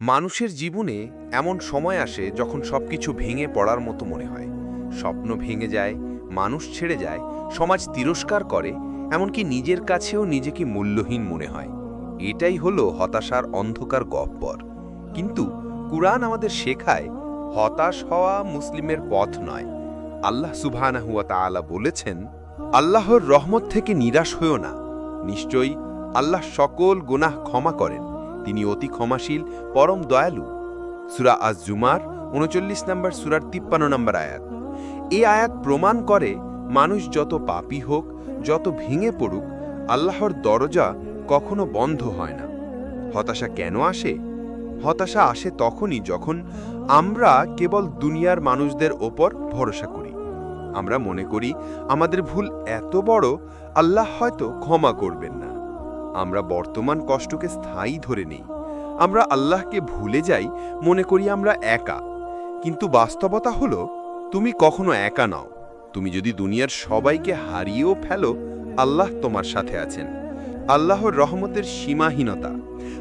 মানুষের জীবনে এমন সময় আসে যখন সবকিছু ভেঙে পড়ার মতো মনে হয়। স্বপ্ন ভেঙে যায়, মানুষ ছেড়ে যায়, সমাজ তিরস্কার করে, এমনকি নিজের কাছেও নিজেকে মূল্যহীন মনে হয়। এটাই হলো হতাশার অন্ধকার গহ্বর। কিন্তু কুরআন আমাদের শেখায়, হতাশ হওয়া মুসলিমের পথ নয়। আল্লাহ সুবহানাহুয়া তাআলা বলেছেন, আল্লাহর রহমত থেকে নিরাশ হয়েও না। নিশ্চয়ই আল্লাহ সকল গুনাহ ক্ষমা করেন। তিনি অতি ক্ষমাশীল, পরম দয়ালু। সুরা আজ জুমার উনচল্লিশ নম্বর সুরার তিপ্পান্ন নম্বর আয়াত। এই আয়াত প্রমাণ করে মানুষ যত পাপী হোক, যত ভেঙে পড়ুক, আল্লাহর দরজা কখনো বন্ধ হয় না। হতাশা কেন আসে? হতাশা আসে তখনই যখন আমরা কেবল দুনিয়ার মানুষদের ওপর ভরসা করি। আমরা মনে করি আমাদের ভুল এত বড়, আল্লাহ হয়তো ক্ষমা করবেন না। আমরা বর্তমান কষ্টকে স্থায়ী ধরে নেই। আমরা আল্লাহকে ভুলে যাই, মনে করি আমরা একা। কিন্তু বাস্তবতা হলো, তুমি কখনো একা নাও। তুমি যদি দুনিয়ার সবাইকে হারিয়েও ফেলো, আল্লাহ তোমার সাথে আছেন। আল্লাহর রহমতের সীমাহীনতা।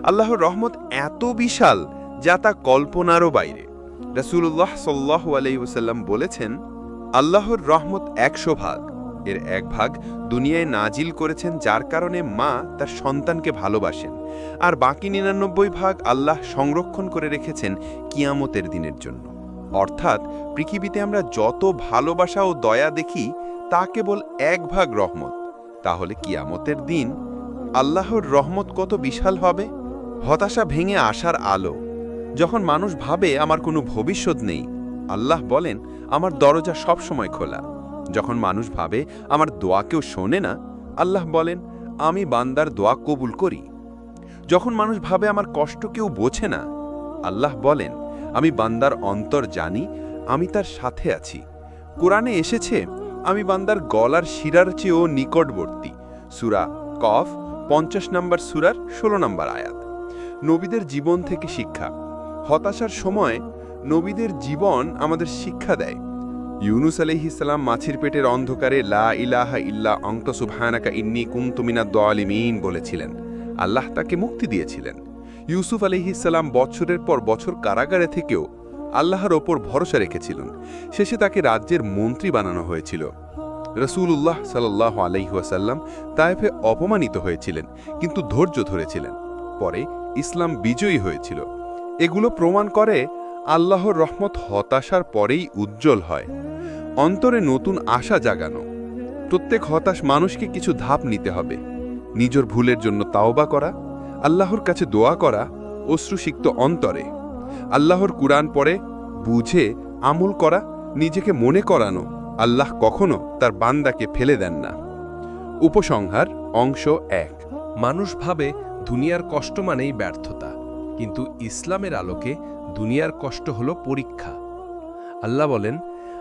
আল্লাহর রহমত এত বিশাল যা তা কল্পনারও বাইরে। রাসূলুল্লাহ সাল্লাহু আলাইসাল্লাম বলেছেন, আল্লাহর রহমত একশো ভাগ। এর এক ভাগ দুনিয়ায় নাজিল করেছেন যার কারণে মা তার সন্তানকে ভালোবাসেন। আর বাকি নিরানব্বই ভাগ আল্লাহ সংরক্ষণ করে রেখেছেন কিয়ামতের দিনের জন্য। অর্থাৎ পৃথিবীতে আমরা যত ভালোবাসা ও দয়া দেখি, তা কেবল এক ভাগ রহমত। তাহলে কিয়ামতের দিন আল্লাহর রহমত কত বিশাল হবে? হতাশা ভেঙে আসার আলো। যখন মানুষ ভাবে, আমার কোনো ভবিষ্যৎ নেই। আল্লাহ বলেন, আমার দরজা সবসময় খোলা। যখন মানুষ ভাবে আমার দোয়া কেউ শোনে না, আল্লাহ বলেন, আমি বান্দার দোয়া কবুল করি। যখন মানুষ ভাবে আমার কষ্ট কেউ বোঝে না, আল্লাহ বলেন, আমি বান্দার অন্তর জানি, আমি তার সাথে আছি। কোরআনে এসেছে, আমি বান্দার গলার শিরার চেয়েও নিকটবর্তী। সুরা কফ, পঞ্চাশ নম্বর সুরার ষোলো নম্বর আয়াত। নবীদের জীবন থেকে শিক্ষা। হতাশার সময় নবীদের জীবন আমাদের শিক্ষা দেয়। ইউনুস আলহিসাল্লাম মাছির পেটের অন্ধকারে লা ইলাহা ইল্লা অন্ত সুবহানাকা ইন্নি কুমতুমিনা দলিমিন বলেছিলেন। আল্লাহ তাকে মুক্তি দিয়েছিলেন। ইউসুফ আলহিসাল্লাম বছরের পর বছর কারাগারে থেকেও আল্লাহর ওপর ভরসা রেখেছিলেন। শেষে তাকে রাজ্যের মন্ত্রী বানানো হয়েছিল। রসুল রসুল্লাহ সাল্লাহ আলহিহাসাল্লাম তায়েফে অপমানিত হয়েছিলেন, কিন্তু ধৈর্য ধরেছিলেন। পরে ইসলাম বিজয়ী হয়েছিল। এগুলো প্রমাণ করে আল্লাহর রহমত হতাশার পরেই উজ্জ্বল হয়। অন্তরে নতুন আশা জাগানো। প্রত্যেক হতাশ মানুষকে কিছু ধাপ নিতে হবে। নিজের ভুলের জন্য তাওবা করা, আল্লাহর কাছে দোয়া করা, অশ্রুসিক্ত অন্তরে। আল্লাহর কুরআন পড়ে, বুঝে, আমল করা, নিজেকে মনে করানো। আল্লাহ কখনো তার বান্দাকে ফেলে দেন না। উপসংহার, অংশ এক। মানুষ ভাবে, দুনিয়ার কষ্ট মানেই ব্যর্থতা। কিন্তু ইসলামের আলোকে দুনিয়ার কষ্ট হলো পরীক্ষা। আল্লাহ বলেন,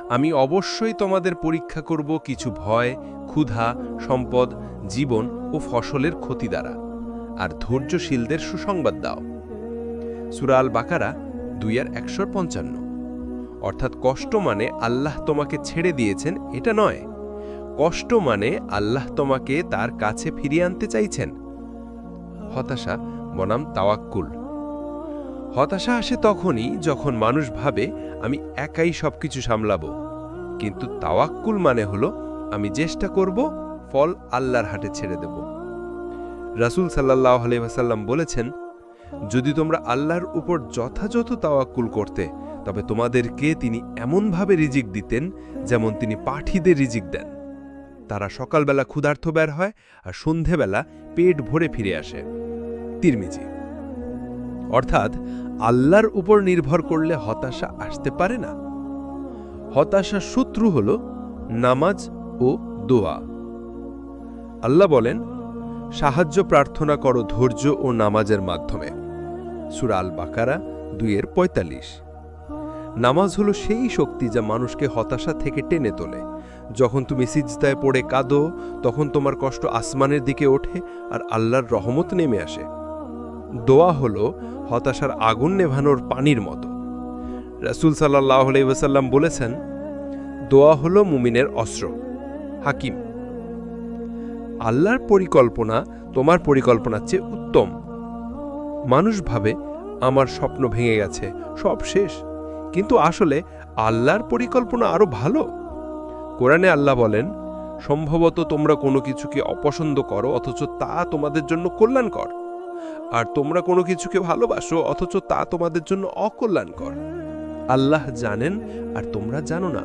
আমি অবশ্যই তোমাদের পরীক্ষা করব কিছু ভয়, ক্ষুধা, সম্পদ, জীবন ও ফসলের ক্ষতি দ্বারা। আর ধৈর্যশীলদের সুসংবাদ দাও। সুরাল বাকারা দুই আর একশো পঞ্চান্ন। অর্থাৎ কষ্ট মানে আল্লাহ তোমাকে ছেড়ে দিয়েছেন, এটা নয়। কষ্ট মানে আল্লাহ তোমাকে তার কাছে ফিরিয়ে আনতে চাইছেন। হতাশা বনাম তাওয়াক্কুল। হতাশা আসে তখনই যখন মানুষ ভাবে, আমি একাই সবকিছু সামলাব। কিন্তু তাওয়াক্কুল মানে হলো, আমি চেষ্টা করব, ফল আল্লাহর হাটে ছেড়ে দেব। রাসূল সাল্লাহ আলহাসাল্লাম বলেছেন, যদি তোমরা আল্লাহর উপর যথাযথ তাওয়াক্কুল করতে, তবে তোমাদেরকে তিনি এমনভাবে রিজিক দিতেন যেমন তিনি পাঠীদের রিজিক দেন। তারা সকালবেলা ক্ষুধার্থ বের হয় আর সন্ধেবেলা পেট ভরে ফিরে আসে। তিরমিজি অর্থাৎ আল্লাহর উপর নির্ভর করলে হতাশা আসতে পারে না। হতাশা শত্রু হল নামাজ ও দোয়া। আল্লাহ বলেন, সাহায্য প্রার্থনা করো ধৈর্য ও নামাজের মাধ্যমে। সুরাল বাকারা দুইয়ের পঁয়তাল্লিশ। নামাজ হলো সেই শক্তি যা মানুষকে হতাশা থেকে টেনে তোলে। যখন তুমি সিজদায় পড়ে কাঁদো, তখন তোমার কষ্ট আসমানের দিকে ওঠে আর আল্লাহর রহমত নেমে আসে। দোয়া হলো হতাশার আগুন নেভানোর পানির মতো। রাসুল সাল্লাহ আলাইসাল্লাম বলেছেন, দোয়া হলো মুমিনের অস্ত্র, হাকিম। আল্লাহর পরিকল্পনা তোমার পরিকল্পনার চেয়ে উত্তম। মানুষ ভাবে, আমার স্বপ্ন ভেঙে গেছে, সব শেষ। কিন্তু আসলে আল্লাহর পরিকল্পনা আরও ভালো। কোরআনে আল্লাহ বলেন, সম্ভবত তোমরা কোনো কিছুকে অপছন্দ করো, অথচ তা তোমাদের জন্য কল্যাণকর। আর তোমরা কোনো কিছুকে ভালোবাসো, অথচ তা তোমাদের জন্য অকল্যাণকর। আল্লাহ জানেন আর তোমরা জানো না।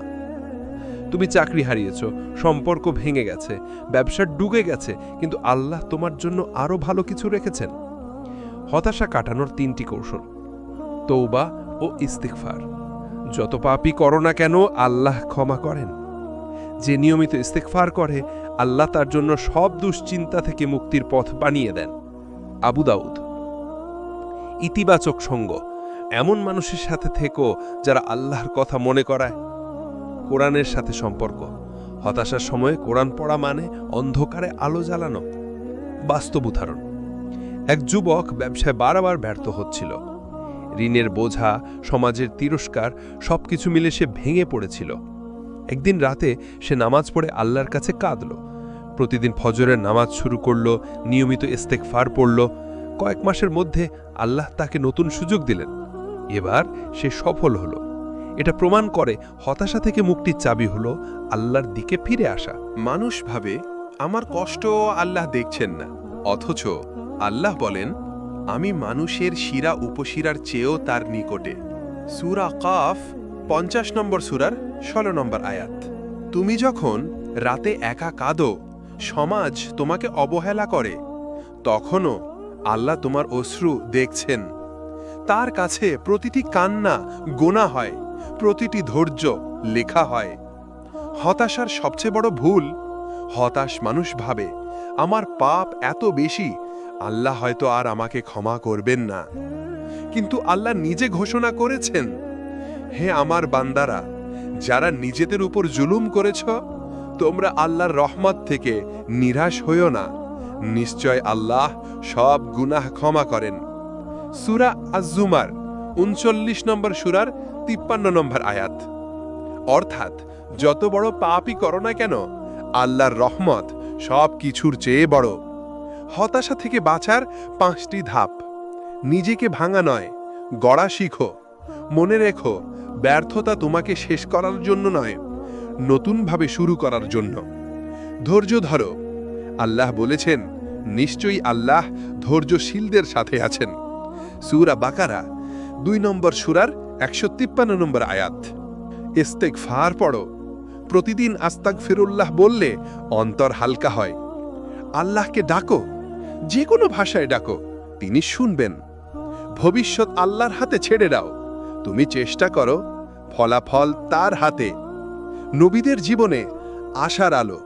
তুমি চাকরি হারিয়েছ, সম্পর্ক ভেঙে গেছে, ব্যবসা ডুবে গেছে, কিন্তু আল্লাহ তোমার জন্য আরও ভালো কিছু রেখেছেন। হতাশা কাটানোর তিনটি কৌশল তৌবা ও ইস্তিকফার যত পাপই করো না কেন, আল্লাহ ক্ষমা করেন। যে নিয়মিত ইস্তেকফার করে, আল্লাহ তার জন্য সব দুশ্চিন্তা থেকে মুক্তির পথ বানিয়ে দেন। আবু দাউদ। ইতিবাচক সঙ্গ। এমন মানুষের সাথে থেকো যারা আল্লাহর কথা মনে করায়। কোরআনের সাথে সম্পর্ক। হতাশার সময়ে কোরআন পড়া মানে অন্ধকারে আলো জ্বালানো। বাস্তব উদাহরণ। এক যুবক ব্যবসায় বারবার ব্যর্থ হচ্ছিল। ঋণের বোঝা, সমাজের তিরস্কার, সবকিছু মিলে সে ভেঙে পড়েছিল। একদিন রাতে সে নামাজ পড়ে আল্লাহর কাছে কাঁদল। প্রতিদিন ফজরের নামাজ শুরু করল, নিয়মিত ইস্তেকফার পড়ল। কয়েক মাসের মধ্যে আল্লাহ তাকে নতুন সুযোগ দিলেন। এবার সে সফল হলো। এটা প্রমাণ করে হতাশা থেকে মুক্তির চাবি হলো আল্লাহর দিকে ফিরে আসা। মানুষ ভাবে, আমার কষ্ট আল্লাহ দেখছেন না। অথচ আল্লাহ বলেন, আমি মানুষের শিরা উপশিরার চেয়েও তার নিকটে। সুরা কাফ, পঞ্চাশ নম্বর সুরার ষোলো নম্বর আয়াত। তুমি যখন রাতে একা কাঁদো সমাজ তোমাকে অবহেলা করে। তখনও আল্লাহ তোমার অশ্রু দেখছেন। তার কাছে প্রতিটি কান্না গোনা হয়, প্রতিটি ধৈর্য লেখা হয়। হতাশার সবচেয়ে বড় ভুল, হতাশ মানুষ ভাবে, আমার পাপ এত বেশি, আল্লাহ হয়তো আর আমাকে ক্ষমা করবেন না। কিন্তু আল্লাহ নিজে ঘোষণা করেছেন, হে আমার বান্দারা, যারা নিজেদের উপর জুলুম করেছ তোমরা আল্লাহর রহমত থেকে নিরাশ হইও না। নিশ্চয় আল্লাহ সব গুনাহ ক্ষমা করেন। সুরা আজুমার উনচল্লিশ নম্বর সুরার তিপ্পান্ন নম্বর আয়াত। অর্থাৎ যত বড় পাপই করো না কেন, আল্লাহর রহমত সব কিছুর চেয়ে বড়। হতাশা থেকে বাঁচার পাঁচটি ধাপ। নিজেকে ভাঙা নয়, গড়া শিখো। মনে রেখো, ব্যর্থতা তোমাকে শেষ করার জন্য নয়। নতুনভাবে শুরু করার জন্য। ধৈর্য ধরো। আল্লাহ বলেছেন, নিশ্চয়ই আল্লাহ ধৈর্যশীলদের সাথে আছেন। সুরা বাকারা, দুই নম্বর সুরার একশো তিপ্পান্ন নম্বর আয়াত। ইস্তেক ফার পড়ো। প্রতিদিন আস্তাক ফিরুল্লাহ বললে অন্তর হালকা হয়। আল্লাহকে ডাকো। যে কোনো ভাষায় ডাকো। তিনি শুনবেন। ভবিষ্যৎ আল্লাহর হাতে ছেড়ে দাও। তুমি চেষ্টা করো ফলাফল তার হাতে। নবীদের জীবনে আশার আলো।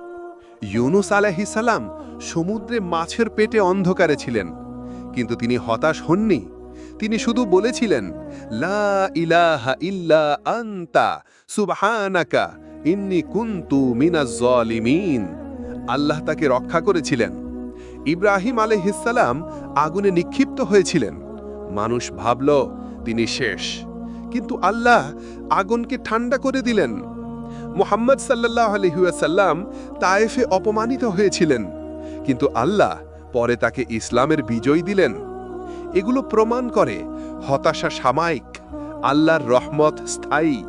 ইউনুস আলাহিসাল্লাম সমুদ্রে মাছের পেটে অন্ধকারে ছিলেন, কিন্তু তিনি হতাশ হননি। তিনি শুধু বলেছিলেন, লা ইলাহা ইল্লা আন্তা, সুবহানাকা, ইন্নি কুনতু মিনাজ জালিমিন। আল্লাহ তাকে রক্ষা করেছিলেন। ইব্রাহিম আলাইহিসসালাম আগুনে নিক্ষিপ্ত হয়েছিলেন। মানুষ ভাবল, তিনি শেষ। কিন্তু আল্লাহ আগুনকে ঠান্ডা করে দিলেন। মুহাম্মদ সাল্লাল্লাহু আলাইহি ওয়াসাল্লাম তায়েফে অপমানিত হয়েছিলেন। কিন্তু আল্লাহ পরে তাকে ইসলামের বিজয় দিলেন। এগুলো প্রমাণ করে হতাশা সাময়িক, আল্লাহর রহমত স্থায়ী,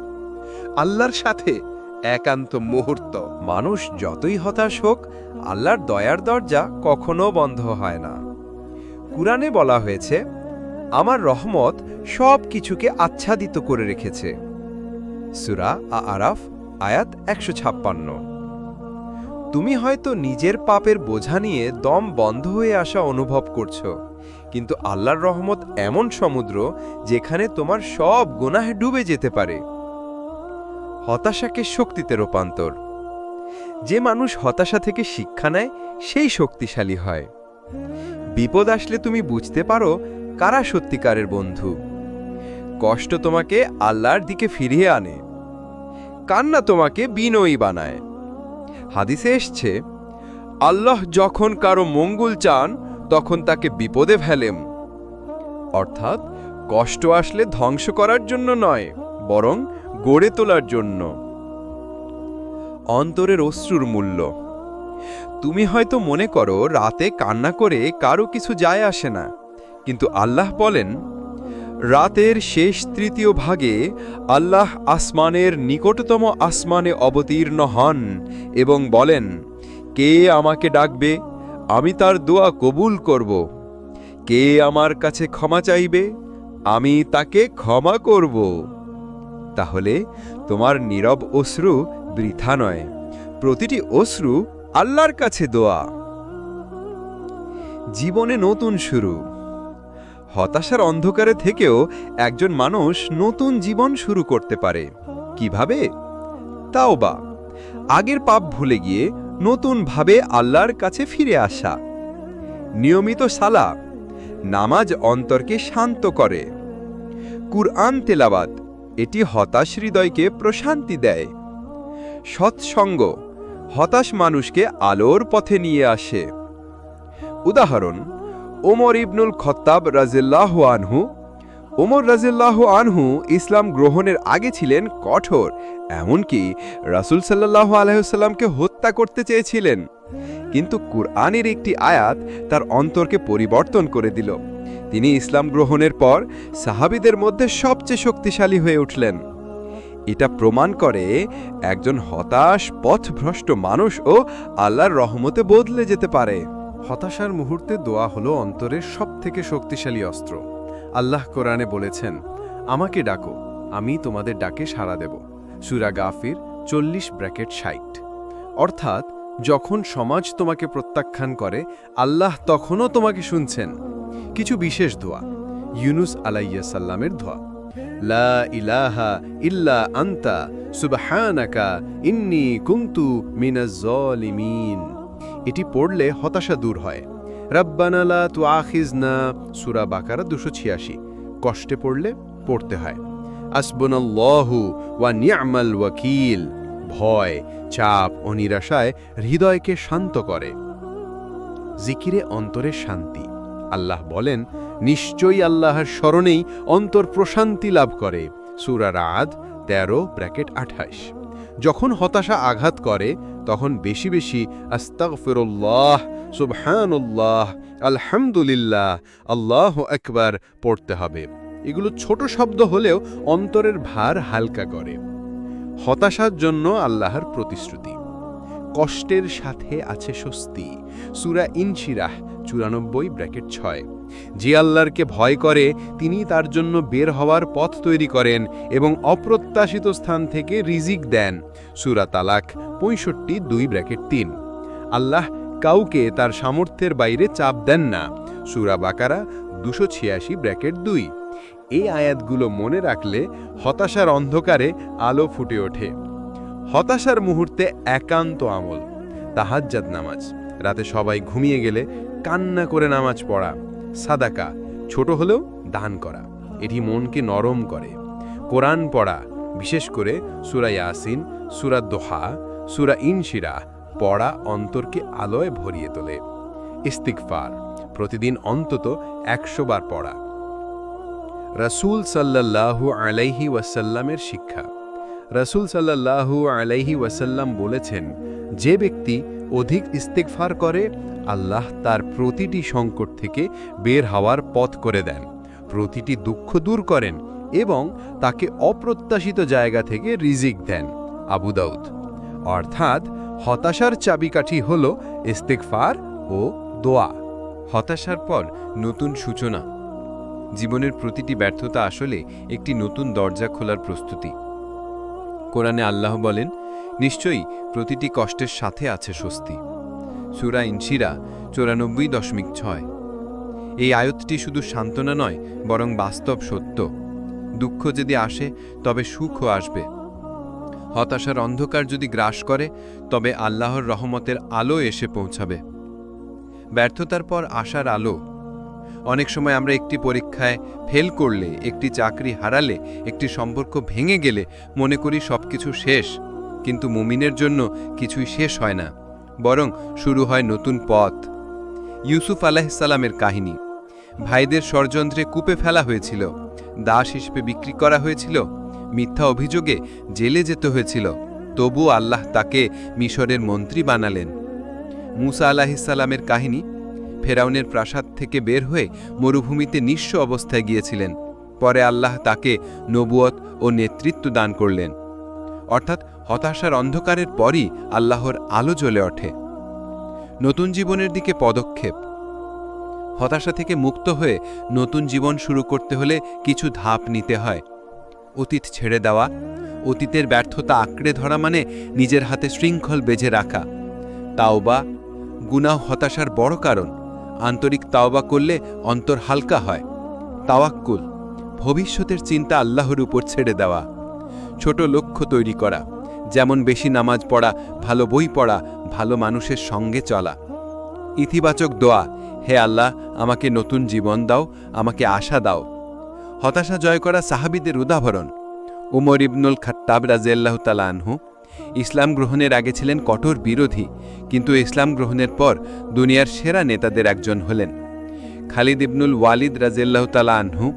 আল্লাহর সাথে একান্ত মুহূর্ত। মানুষ যতই হতাশ হোক, আল্লাহর দয়ার দরজা কখনো বন্ধ হয় না। কুরআনে বলা হয়েছে, আমার রহমত সব কিছুকে আচ্ছাদিত করে রেখেছে। সুরা আরাফ আয়াত একশো ছাপ্পান্ন। তুমি হয়তো নিজের পাপের বোঝা নিয়ে দম বন্ধ হয়ে আসা অনুভব করছ, কিন্তু আল্লাহর রহমত এমন সমুদ্র যেখানে তোমার সব গোনাহে ডুবে যেতে পারে। হতাশাকে শক্তিতে রূপান্তর। যে মানুষ হতাশা থেকে শিক্ষা নেয়, সেই শক্তিশালী হয়। বিপদ আসলে তুমি বুঝতে পারো কারা সত্যিকারের বন্ধু। কষ্ট তোমাকে আল্লাহর দিকে ফিরিয়ে আনে। কান্না তোমাকে বিনয়ী বানায়। হাদিসে এসছে, আল্লাহ যখন কারও মঙ্গল চান, তখন তাকে বিপদে ফেলেন। অর্থাৎ, কষ্ট আসলে ধ্বংস করার জন্য নয়, বরং গড়ে তোলার জন্য। অন্তরের অশ্রুর মূল্য। তুমি হয়তো মনে করো, রাতে কান্না করে কারও কিছু যায় আসে না, কিন্তু আল্লাহ বলেন রাতের শেষ তৃতীয় ভাগে আল্লাহ আসমানের নিকটতম আসমানে অবতীর্ণ হন এবং বলেন, কে আমাকে ডাকবে? আমি তার দোয়া কবুল করব। কে আমার কাছে ক্ষমা চাইবে? আমি তাকে ক্ষমা করব। তাহলে তোমার নীরব অশ্রু বৃথা নয়, প্রতিটি অশ্রু আল্লাহর কাছে দোয়া। জীবনে নতুন শুরু। হতাশার অন্ধকারে থেকেও একজন মানুষ নতুন জীবন শুরু করতে পারে। কীভাবে? তাও বা। আগের পাপ ভুলে গিয়ে নতুনভাবে আল্লাহর কাছে ফিরে আসা। নিয়মিত সালা নামাজ অন্তরকে শান্ত করে। কুরআন তেলাবাদ এটি হতাশ হৃদয়কে প্রশান্তি দেয়। সৎসঙ্গ, হতাশ মানুষকে আলোর পথে নিয়ে আসে। উদাহরণ ওমর ইবনুল খত্তাব রাজিল্লাহ আনহু ওমর রাজিল্লাহ আনহু ইসলাম গ্রহণের আগে ছিলেন কঠোর, এমনকি রাসুল সাল্লাহ আলহামকে হত্যা করতে চেয়েছিলেন। কিন্তু কুরআনের একটি আয়াত তার অন্তরকে পরিবর্তন করে দিল। তিনি ইসলাম গ্রহণের পর সাহাবিদের মধ্যে সবচেয়ে শক্তিশালী হয়ে উঠলেন। এটা প্রমাণ করে একজন হতাশ, পথভ্রষ্ট মানুষও আল্লাহর রহমতে বদলে যেতে পারে। হতাশার মুহূর্তে দোয়া হলো অন্তরের সবথেকে শক্তিশালী অস্ত্র। আল্লাহ কোরআনে বলেছেন, আমাকে ডাকো, আমি তোমাদের ডাকে সাড়া দেব। সুরা গাফির চল্লিশ ব্র্যাকেট ষাট। অর্থাৎ, যখন সমাজ তোমাকে প্রত্যাখ্যান করে, আল্লাহ তখনও তোমাকে শুনছেন। কিছু বিশেষ দোয়া। ইউনুস আলাইয়া সাল্লামের দোয়া। লা ইলাহা ইল্লা আন্তা, সুবহানাকা, ইন্নি কুনতু মিনাজ জলিমিন এটি পড়লে হতাশা দূর হয়। রব্বানালা তু আখিজনা সুরা বাকারা দুশো ছিয়াশি। কষ্টে পড়লে পড়তে হয়। আসবনাল্লাহু ওয়া নিয়ামাল ওয়াকিল। ভয়, চাপ ও নিরাশায় হৃদয়কে শান্ত করে। জিকিরে অন্তরের শান্তি। আল্লাহ বলেন, নিশ্চয়ই আল্লাহর স্মরণেই অন্তর প্রশান্তি লাভ করে। সুরা রাদ তেরো, ব্র্যাকেট আঠাশ। যখন হতাশা আঘাত করে তখন বেশি বেশি আস্তাগফিরুল্লাহ, সুবহানুল্লাহ, আলহামদুলিল্লাহ, আল্লাহ একবার পড়তে হবে। এগুলো ছোট শব্দ হলেও অন্তরের ভার হালকা করে। হতাশার জন্য আল্লাহর প্রতিশ্রুতি। কষ্টের সাথে আছে স্বস্তি। সুরা ইনশিরাহ, চুরানব্বই, ব্র্যাকেট ছয়। যে আল্লাহরকে ভয় করে তিনি তার জন্য বের হওয়ার পথ তৈরি করেন এবং অপ্রত্যাশিত স্থান থেকে রিজিক দেন। সুরা তালাক, পঁয়ষট্টি, দুই ব্র্যাকেট তিন। আল্লাহ কাউকে তার সামর্থ্যের বাইরে চাপ দেন না। সুরা বাকারা, দুশো ছিয়াশি, ব্র্যাকেট দুই। এই আয়াতগুলো মনে রাখলে হতাশার অন্ধকারে আলো ফুটে ওঠে। হতাশার মুহূর্তে একান্ত আমল, তাহাজ্জাদ নামাজ। রাতে সবাই ঘুমিয়ে গেলে কান্না করে নামাজ পড়া। সাদাকা, ছোট হলেও দান করা। এটি মনকে নরম করে। কোরআন পড়া, বিশেষ করে সুরা ইয়াসিন, সুরা দোহা, সুরা ইনশিরা, পড়া অন্তরকে আলোয় ভরিয়ে তোলে। ইস্তিকফার প্রতিদিন অন্তত একশো বার পড়া। রসুল সাল্লাল্লাহু আলাইহি ওয়াসাল্লামের শিক্ষা। রসুল সাল্লাল্লাহু আলাইহি ওয়াসাল্লাম বলেছেন, যে ব্যক্তি অধিক ইস্তেকফার করে, আল্লাহ তার প্রতিটি সংকট থেকে বের হওয়ার পথ করে দেন। প্রতিটি দুঃখ দূর করেন এবং তাকে অপ্রত্যাশিত জায়গা থেকে রিজিক দেন। আবু দাউদ। অর্থাৎ হতাশার চাবিকাঠি হল ইস্তেকফার ও দোয়া। হতাশার পর নতুন সূচনা। জীবনের প্রতিটি ব্যর্থতা আসলে একটি নতুন দরজা খোলার প্রস্তুতি। কোরআনে আল্লাহ বলেন নিশ্চয়ই প্রতিটি কষ্টের সাথে আছে স্বস্তি। সুরা ইনশিরা চৌরানব্বই দশমিক ছয়। এই আয়তটি শুধু সান্ত্বনা নয়, বরং বাস্তব সত্য। দুঃখ যদি আসে, তবে সুখও আসবে। হতাশার অন্ধকার যদি গ্রাস করে, তবে আল্লাহর রহমতের আলো এসে পৌঁছাবে। ব্যর্থতার পর আশার আলো। অনেক সময় আমরা একটি পরীক্ষায় ফেল করলে, একটি চাকরি হারালে, একটি সম্পর্ক ভেঙে গেলে মনে করি সবকিছু শেষ। কিন্তু মুমিনের জন্য কিছুই শেষ হয় না, বরং শুরু হয় নতুন পথ। ইউসুফ আলাহিসাল্লামের কাহিনী। ভাইদের ষড়যন্ত্রে কূপে ফেলা হয়েছিল, দাস হিসেবে বিক্রি করা হয়েছিল, মিথ্যা অভিযোগে জেলে যেতে হয়েছিল তবু আল্লাহ তাকে মিশরের মন্ত্রী বানালেন। মুসা আলাহিসাল্লামের কাহিনী, ফেরাউনের প্রাসাদ থেকে বের হয়ে মরুভূমিতে নিঃস্ব অবস্থায় গিয়েছিলেন, পরে আল্লাহ তাকে নবুয়ত ও নেতৃত্ব দান করলেন। অর্থাৎ হতাশার অন্ধকারের পরই আল্লাহর আলো জ্বলে ওঠে। নতুন জীবনের দিকে পদক্ষেপ। হতাশা থেকে মুক্ত হয়ে নতুন জীবন শুরু করতে হলে কিছু ধাপ নিতে হয়। অতীত ছেড়ে দেওয়া, অতীতের ব্যর্থতা আঁকড়ে ধরা মানে নিজের হাতে শৃঙ্খল বেঁধে রাখা। তাওবা গুনাহ হতাশার বড় কারণ। আন্তরিক তাওবা করলে অন্তর হালকা হয়। তাওয়াক্কুল, ভবিষ্যতের চিন্তা আল্লাহর উপর ছেড়ে দেওয়া। ছোট লক্ষ্য তৈরি করা। যেমন বেশি নামাজ পড়া, ভালো বই পড়া, ভালো মানুষের সঙ্গে চলা। ইতিবাচক দোয়া, হে আল্লাহ, আমাকে নতুন জীবন দাও, আমাকে আশা দাও। হতাশা জয় করা সাহাবিদের উদাহরণ। উমর ইবনুল খাত্তাব রাজিয়াল্লাহ তালা আনহু, ইসলাম গ্রহণের আগে ছিলেন কঠোর বিরোধী, কিন্তু ইসলাম গ্রহণের পর দুনিয়ার সেরা নেতাদের একজন হলেন। খালিদ ইবনুল ওয়ালিদ রাজিয়াল্লাহ তালা আনহু,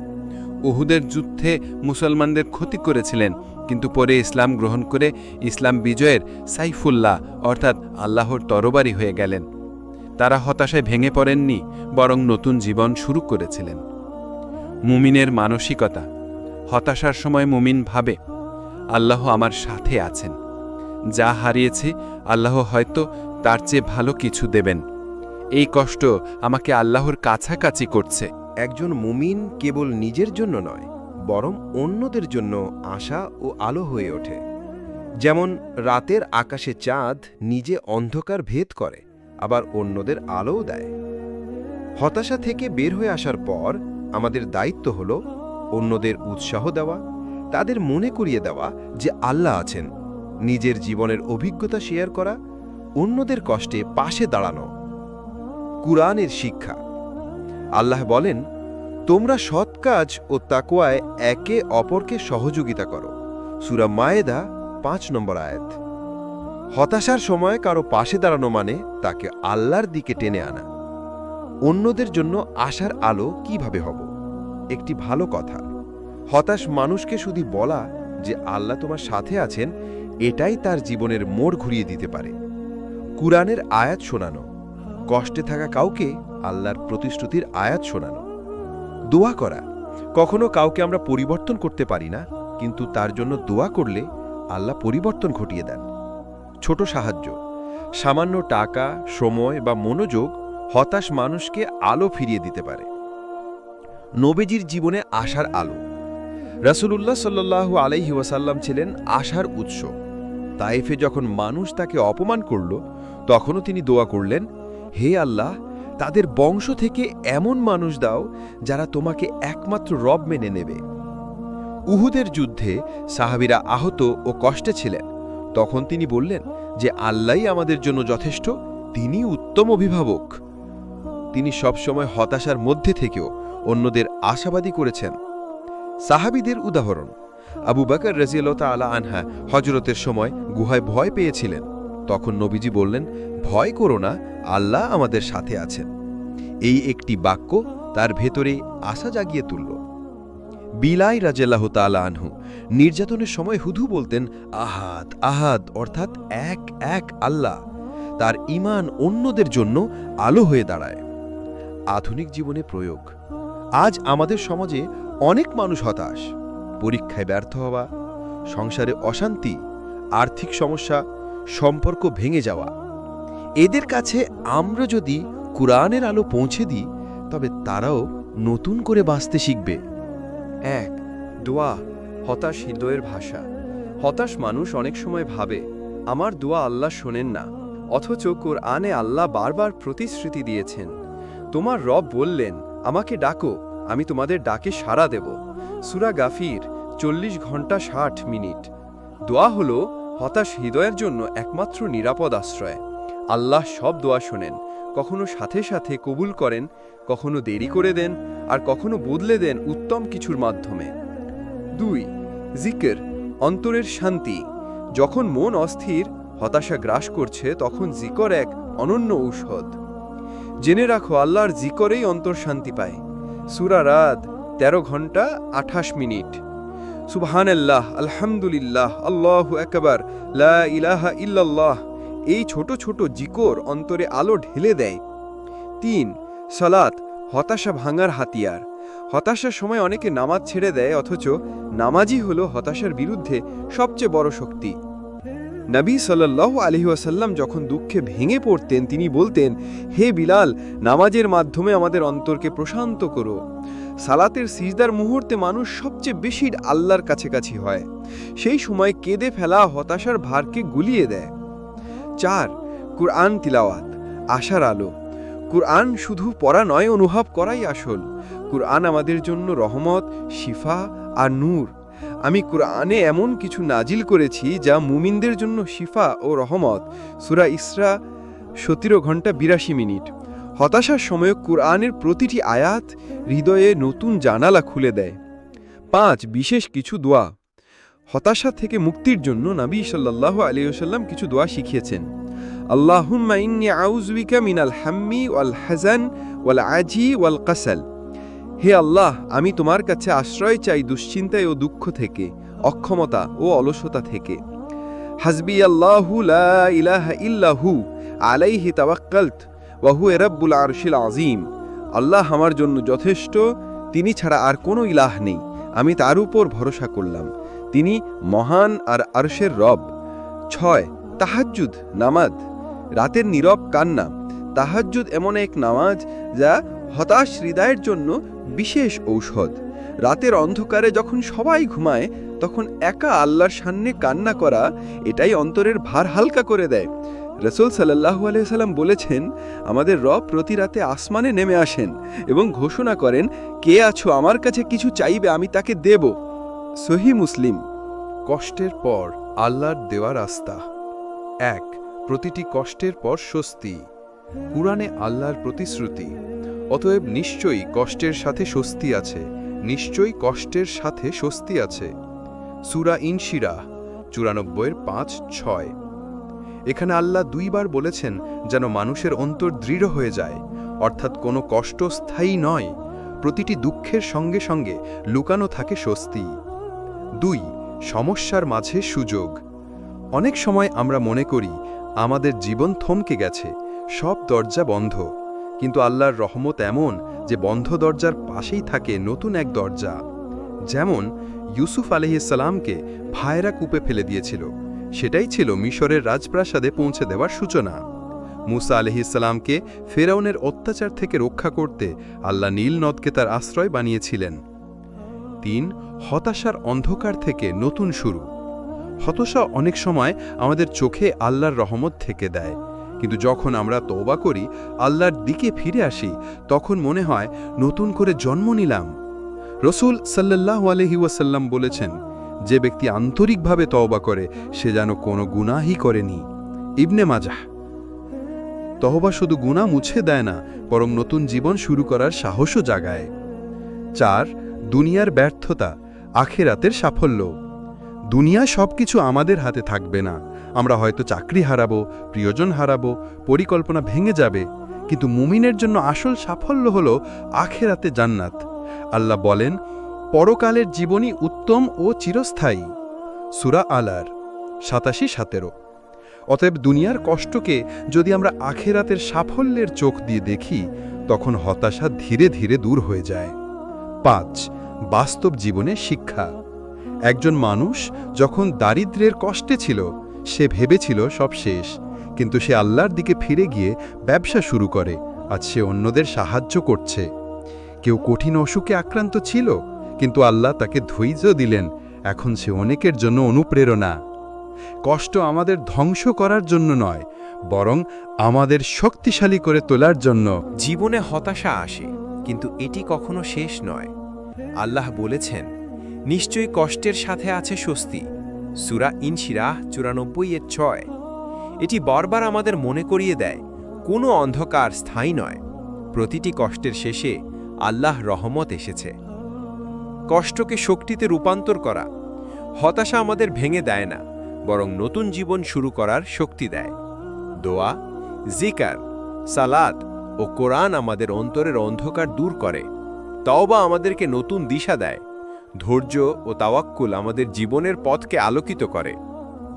উহুদের যুদ্ধে মুসলমানদের ক্ষতি করেছিলেন কিন্তু পরে ইসলাম গ্রহণ করে ইসলাম বিজয়ের সাইফুল্লাহ, অর্থাৎ আল্লাহর তরবারি হয়ে গেলেন। তারা হতাশায় ভেঙে পড়েননি, বরং নতুন জীবন শুরু করেছিলেন। মুমিনের মানসিকতা। হতাশার সময় মুমিন ভাবে, আল্লাহ আমার সাথে আছেন। যা হারিয়েছি, আল্লাহ হয়তো তার চেয়ে ভালো কিছু দেবেন। এই কষ্ট আমাকে আল্লাহর কাছাকাছি করছে। একজন মুমিন কেবল নিজের জন্য নয় বরং অন্যদের জন্য আশা ও আলো হয়ে ওঠে। যেমন, রাতের আকাশে চাঁদ নিজে অন্ধকার ভেদ করে, আবার অন্যদের আলোও দেয়। হতাশা থেকে বের হয়ে আসার পর আমাদের দায়িত্ব হল অন্যদের উৎসাহ দেওয়া, তাদের মনে করিয়ে দেওয়া যে আল্লাহ আছেন, নিজের জীবনের অভিজ্ঞতা শেয়ার করা, অন্যদের কষ্টে পাশে দাঁড়ানো। কুরআনের শিক্ষা। আল্লাহ বলেন তোমরা সৎ কাজ ও তাকুয়ায় একে অপরকে সহযোগিতা করো। সুরা মায়েদা, পাঁচ নম্বর আয়াত। হতাশার সময় কারও পাশে দাঁড়ানো মানে তাকে আল্লাহর দিকে টেনে আনা। অন্যদের জন্য আশার আলো কীভাবে হব? একটি ভালো কথা। হতাশ মানুষকে শুধু বলা যে আল্লাহ তোমার সাথে আছেন, এটাই তার জীবনের মোড় ঘুরিয়ে দিতে পারে। কুরআনের আয়াত শোনানো। কষ্টে থাকা কাউকে আল্লাহর প্রতিশ্রুতির আয়াত শোনানো। দোয়া করা। কখনো কাউকে আমরা পরিবর্তন করতে পারি না, কিন্তু তার জন্য দোয়া করলে আল্লাহ পরিবর্তন ঘটিয়ে দেন। ছোট সাহায্য। সামান্য টাকা, সময় বা মনোযোগ হতাশ মানুষকে আলো ফিরিয়ে দিতে পারে। নবীজির জীবনে আশার আলো। রাসূলুল্লাহ সাল্লাল্লাহু আলাইহি ওয়াসাল্লাম ছিলেন আশার উৎস। তাইফে যখন মানুষ তাকে অপমান করল, তখনও তিনি দোয়া করলেন, হে আল্লাহ তাদের বংশ থেকে এমন মানুষ দাও যারা তোমাকে একমাত্র রব মেনে নেবে। উহুদের যুদ্ধে সাহাবিরা আহত ও কষ্টে ছিলেন। তখন তিনি বললেন যে, আল্লাহই আমাদের জন্য যথেষ্ট তিনি উত্তম অভিভাবক। তিনি সবসময় হতাশার মধ্যে থেকেও অন্যদের আশাবাদী করেছেন। সাহাবিদের উদাহরণ, আবু বাকর রাজিয়াল্লাহ আলা আনহা হজরতের সময় গুহায় ভয় পেয়েছিলেন। তখন নবীজি বললেন, ভয় করো না, আল্লাহ আমাদের সাথে আছেন। এই একটি বাক্য তার ভেতরে আশা জাগিয়ে তুলল। বিলাই রাজেল্লাহ তালা আনহু নির্যাতনের সময় হুধু বলতেন, আহাদ আহাদ, অর্থাৎ এক এক আল্লাহ, তার ইমান অন্যদের জন্য আলো হয়ে দাঁড়ায়। আধুনিক জীবনে প্রয়োগ। আজ আমাদের সমাজে অনেক মানুষ হতাশ। পরীক্ষায় ব্যর্থ হওয়া, সংসারে অশান্তি, আর্থিক সমস্যা সম্পর্ক ভেঙে যাওয়া। এদের কাছে আমরা যদি কোরআনের আলো পৌঁছে দিই, তবে তারাও নতুন করে বাঁচতে শিখবে। এক, দোয়া, হতাশ হৃদয়ের ভাষা। হতাশ মানুষ অনেক সময় ভাবে, আমার দোয়া আল্লাহ শোনেন না, অথচ কোরআনে আল্লাহ বারবার প্রতিশ্রুতি দিয়েছেন। তোমার রব বললেন, আমাকে ডাকো, আমি তোমাদের ডাকে সাড়া দেব সুরা গাফির, চল্লিশ ঘণ্টা ষাট মিনিট। দোয়া হল হতাশ হৃদয়ের জন্য একমাত্র নিরাপদ আশ্রয়। আল্লাহ সব দোয়া শোনেন। কখনো সাথে সাথে কবুল করেন, কখনো দেরি করে দেন, আর কখনো বদলে দেন উত্তম কিছুর মাধ্যমে। দুই, জিকের, অন্তরের শান্তি। যখন মন অস্থির, হতাশা গ্রাস করছে, তখন জিকর এক অনন্য ঔষধ। জেনে রাখো, আল্লাহর জিকরেই অন্তর শান্তি পায়। সুরা রাত তেরো ঘণ্টা আঠাশ মিনিট। সুবহানাল্লাহ, আলহামদুলিল্লাহ, আল্লাহু একবার লা ইলাহা ইল্লাল্লাহ। এই ছোট ছোট জিকর অন্তরে আলো ঢেলে দেয়। তিন, সালাত, হতাশা ভাঙার হাতিয়ার। হতাশার সময় অনেকে নামাজ ছেড়ে দেয়, অথচ নামাজই হলো হতাশার বিরুদ্ধে সবচেয়ে বড় শক্তি। নবী সাল্লাল্লাহু আলহি ওয়াসাল্লাম যখন দুঃখে ভেঙে পড়তেন, তিনি বলতেন, হে বিলাল, নামাজের মাধ্যমে আমাদের অন্তরকে প্রশান্ত করো। সালাতের সিজদার মুহূর্তে মানুষ সবচেয়ে বেশি আল্লাহর কাছাকাছি হয়। সেই সময় কেঁদে ফেলা হতাশার ভারকে গুলিয়ে দেয়। চার, কুরআন তিলাওয়াত, আশার আলো। কুরআন শুধু পড়া নয়, অনুভব করাই আসল। কুরআন আমাদের জন্য রহমত, শিফা আর নূর। আমি কুরআনে এমন কিছু নাজিল করেছি যা মুমিনদের জন্য শিফা ও রহমত। সুরা ইসরা, সতেরো ঘণ্টা বিরাশি মিনিট। হতাশার সময় কুরআনের প্রতিটি আয়াত হৃদয়ে নতুন জানালা খুলে দেয়। পাঁচ, বিশেষ কিছু দোয়া। হতাশা থেকে মুক্তির জন্য নবী সাল্লাহ আলিয়াল্লাম কিছু দোয়া শিখিয়েছেন। ওয়াল হাজান ওয়াল আজি ওয়াল হে আল্লাহ, আমি তোমার কাছে আশ্রয় চাই দুশ্চিন্তায় ও দুঃখ থেকে, অক্ষমতা ও অলসতা থেকে। হাসবি আল্লাহু ইলাহা ইল্লাহু আলাইহি তাওয়াক্কালত। ওয়া হুয়া রাব্বুল আরশিল আজিম আল্লাহ আমার জন্য যথেষ্ট, তিনি ছাড়া আর কোনো ইলাহ নেই। আমি তার উপর ভরসা করলাম। তিনি মহান আর আরশের রব। ছয়, তাহাজ্জুদ, নামাজ। রাতের নীরব কান্না। তাহাজ্জুদ এমন এক নামাজ যা হতাশ হৃদয়ের জন্য বিশেষ ঔষধ। রাতের অন্ধকারে যখন সবাই ঘুমায়, তখন একা আল্লাহর সামনে কান্না করা, এটাই অন্তরের ভার হালকা করে দেয়। রসুল সাল্লাহু আলাইসাল্লাম বলেছেন, আমাদের রব প্রতি রাতে আসমানে নেমে আসেন এবং ঘোষণা করেন, কে আছো আমার কাছে কিছু চাইবে আমি তাকে দেব। সহি মুসলিম, কষ্টের পর আল্লাহর দেওয়া রাস্তা। এক, প্রতিটি কষ্টের পর স্বস্তি। কুরআনে আল্লাহর প্রতিশ্রুতি। অতএব নিশ্চয়ই কষ্টের সাথে স্বস্তি আছে। নিশ্চয়ই কষ্টের সাথে স্বস্তি আছে। সুরা ইনশিরা চুরানব্বইয়ের পাঁচ, ছয়। এখানে আল্লাহ দুইবার বলেছেন যেন মানুষের অন্তর দৃঢ় হয়ে যায়, অর্থাৎ কোনো কষ্ট স্থায়ী নয়, প্রতিটি দুঃখের সঙ্গে সঙ্গে লুকানো থাকে স্বস্তি। দুই, সমস্যার মাঝে সুযোগ। অনেক সময় আমরা মনে করি, আমাদের জীবন থমকে গেছে, সব দরজা বন্ধ, কিন্তু আল্লাহর রহমত এমন যে বন্ধ দরজার পাশেই থাকে নতুন এক দরজা। যেমন, ইউসুফ আলহিসাল্লামকে ভায়রা কূপে ফেলে দিয়েছিল। সেটাই ছিল মিশরের রাজপ্রাসাদে পৌঁছে দেওয়ার সূচনা। মুসা আলহিসাল্লামকে ফেরাউনের অত্যাচার থেকে রক্ষা করতে আল্লাহ নীল নদকে তার আশ্রয় বানিয়েছিলেন। তিন, হতাশার অন্ধকার থেকে নতুন শুরু। হতাশা অনেক সময় আমাদের চোখে আল্লাহর রহমত থেকে দেয়, কিন্তু যখন আমরা তওবা করি, আল্লাহর দিকে ফিরে আসি, তখন মনে হয় নতুন করে জন্ম নিলাম। রসুল সাল্লাহ আলহি ওয়াসাল্লাম বলেছেন যে ব্যক্তি আন্তরিকভাবে তওবা করে, সে যেন কোনো গুনাহই করেনি। ইবনে মাজাহ তহবা শুধু গুণা মুছে দেয় না, বরং নতুন জীবন শুরু করার সাহসও জাগায়। চার, দুনিয়ার ব্যর্থতা, আখেরাতের সাফল্য। দুনিয়া সবকিছু আমাদের হাতে থাকবে না। আমরা হয়তো চাকরি হারাবো, প্রিয়জন হারাবো, পরিকল্পনা ভেঙে যাবে, কিন্তু মুমিনের জন্য আসল সাফল্য হল আখেরাতে জান্নাত। আল্লাহ বলেন পরকালের জীবনী উত্তম ও চিরস্থায়ী। সুরা আলার, সাতাশি সতেরো। অতএব দুনিয়ার কষ্টকে যদি আমরা আখেরাতের সাফল্যের চোখ দিয়ে দেখি, তখন হতাশা ধীরে ধীরে দূর হয়ে যায়। পাঁচ, বাস্তব জীবনে শিক্ষা। একজন মানুষ যখন দারিদ্র্যের কষ্টে ছিল, সে ভেবেছিল সব শেষ। কিন্তু সে আল্লাহর দিকে ফিরে গিয়ে ব্যবসা শুরু করে, আজ সে অন্যদের সাহায্য করছে। কেউ কঠিন অসুখে আক্রান্ত ছিল? কিন্তু আল্লাহ তাকে ধৈর্য দিলেন। এখন সে অনেকের জন্য অনুপ্রেরণা। কষ্ট আমাদের ধ্বংস করার জন্য নয়, বরং আমাদের শক্তিশালী করে তোলার জন্য। জীবনে হতাশা আসে, কিন্তু এটি কখনো শেষ নয়। আল্লাহ বলেছেন, নিশ্চয়ই কষ্টের সাথে আছে স্বস্তি। সুরা ইনশিরাহ চুরানব্বই এর ছয়। এটি বারবার আমাদের মনে করিয়ে দেয়, কোনো অন্ধকার স্থায়ী নয়। প্রতিটি কষ্টের শেষে আল্লাহ রহমত এসেছে। কষ্টকে শক্তিতে রূপান্তর করা। হতাশা আমাদের ভেঙে দেয় না, বরং নতুন জীবন শুরু করার শক্তি দেয়। দোয়া, জিকার সালাদ ও কোরআন আমাদের অন্তরের অন্ধকার দূর করে। তাওবা আমাদেরকে নতুন দিশা দেয়। ধৈর্য ও তাওয়াক্কুল আমাদের জীবনের পথকে আলোকিত করে।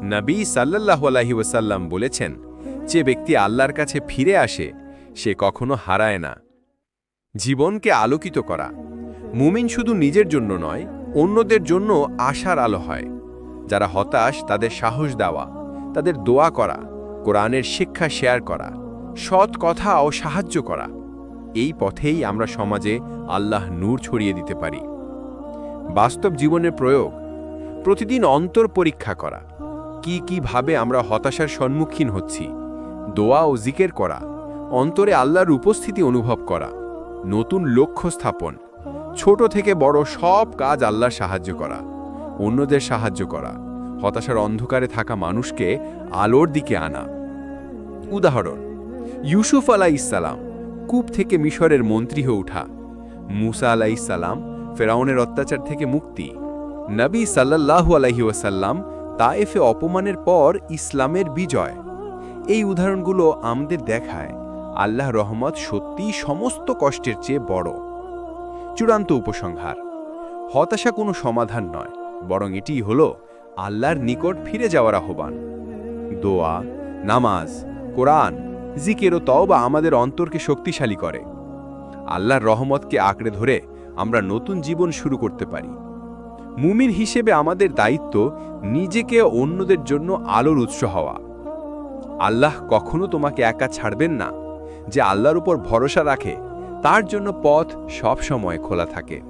নবী সাল্লাল্লাহু আলাইহি ওসাল্লাম বলেছেন, যে ব্যক্তি আল্লাহর কাছে ফিরে আসে, সে কখনো হারায় না। জীবনকে আলোকিত করা। মুমিন শুধু নিজের জন্য নয়, অন্যদের জন্য আশার আলো হয়। যারা হতাশ, তাদের সাহস দেওয়া, তাদের দোয়া করা, কোরআনের শিক্ষা শেয়ার করা, সৎ কথা ও সাহায্য করা। এই পথেই আমরা সমাজে আল্লাহ নূর ছড়িয়ে দিতে পারি। বাস্তব জীবনের প্রয়োগ, প্রতিদিন অন্তর পরীক্ষা করা, কি কীভাবে আমরা হতাশার সম্মুখীন হচ্ছি, দোয়া ও জিকের করা, অন্তরে আল্লাহর উপস্থিতি অনুভব করা, নতুন লক্ষ্য স্থাপন ছোট থেকে বড় সব কাজ আল্লাহর সাহায্য করা, অন্যদের সাহায্য করা, হতাশার অন্ধকারে থাকা মানুষকে আলোর দিকে আনা। উদাহরণ, ইউসুফ আলাইসালাম কূপ থেকে মিশরের মন্ত্রী হয়ে ওঠা মুসা আলাইসাল্লাম ফেরাউনের অত্যাচার থেকে মুক্তি। নবী সাল্লাল্লাহু আলাইহি ওয়াসাল্লাম তায়েফে অপমানের পর ইসলামের বিজয়। এই উদাহরণগুলো আমাদের দেখায় আল্লাহ রহমত সত্যিই সমস্ত কষ্টের চেয়ে বড়। চূড়ান্ত উপসংহার। হতাশা কোনো সমাধান নয়, বরং এটিই হল আল্লাহর নিকট ফিরে যাওয়ার আহ্বান। দোয়া, নামাজ, কোরআন, জিকের ও তওবা আমাদের অন্তরকে শক্তিশালী করে। আল্লাহর রহমতকে আঁকড়ে ধরে আমরা নতুন জীবন শুরু করতে পারি। মুমিন হিসেবে আমাদের দায়িত্ব নিজেকে অন্যদের জন্য আলোর উৎস হওয়া। আল্লাহ কখনো তোমাকে একা ছাড়বেন না, যে আল্লাহর উপর ভরসা রাখে তার জন্য পথ সবসময় খোলা থাকে।